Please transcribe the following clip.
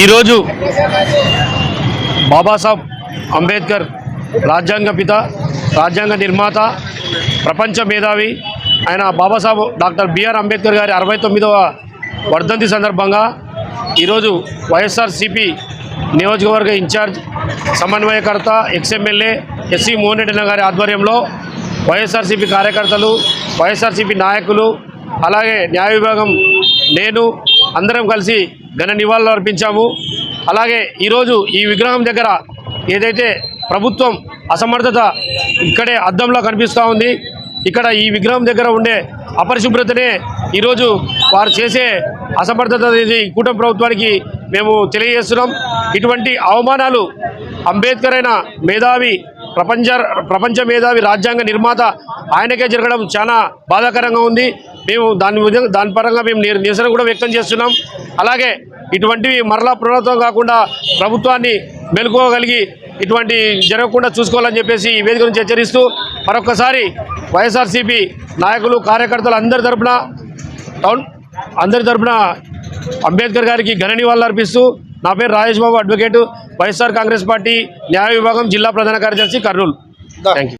ఈరోజు బాబాసాహెబ్ అంబేద్కర్ రాజ్యాంగ పిత రాజ్యాంగ నిర్మాత ప్రపంచ మేధావి ఆయన బాబాసాహెబ్ డాక్టర్ బిఆర్ అంబేద్కర్ గారి అరవై తొమ్మిదవ వర్ధంతి సందర్భంగా ఈరోజు వైఎస్ఆర్సిపి నియోజకవర్గ ఇన్ఛార్జ్ సమన్వయకర్త ఎక్స్ఎమ్మెల్యే ఎస్సీ మోహన్ రెడ్డి గారి ఆధ్వర్యంలో వైఎస్ఆర్సీపీ కార్యకర్తలు వైఎస్ఆర్సీపీ నాయకులు అలాగే న్యాయ విభాగం నేను అందరం కలిసి ఘన నివాళులు అర్పించాము. అలాగే ఈరోజు ఈ విగ్రహం దగ్గర ఏదైతే ప్రభుత్వం అసమర్థత ఇక్కడే అద్దంలో కనిపిస్తూ ఉంది. ఇక్కడ ఈ విగ్రహం దగ్గర ఉండే అపరిశుభ్రతనే ఈరోజు వారు చేసే అసమర్థత అనేది కూటమి ప్రభుత్వానికి మేము తెలియజేస్తున్నాం. ఇటువంటి అవమానాలు అంబేద్కర్ అయిన మేధావి ప్రపంచ ప్రపంచ మేధావి రాజ్యాంగ నిర్మాత ఆయనకే జరగడం చాలా బాధాకరంగా ఉంది. మేము దాని విధంగా దాని పరంగా మేము నిర- నిరసన కూడా వ్యక్తం చేస్తున్నాం. అలాగే ఇటువంటివి మరలా పునరావృతం కాకుండా ప్రభుత్వాన్ని మెలుకోగలిగి ఇటువంటి జరగకుండా చూసుకోవాలని చెప్పేసి ఈ వేదిక నుంచి హెచ్చరిస్తూ మరొకసారి వైఎస్ఆర్సీపీ నాయకులు కార్యకర్తలు అందరి తరపున టౌన్ అందరి తరపున అంబేద్కర్ గారికి ఘన నివాళులు అర్పిస్తూ నా పేరు Rajesh Babu advocate YSR Congress party న్యాయ విభాగం జిల్లా ప్రధాన కార్యదర్శి కర్నూలు. Thank you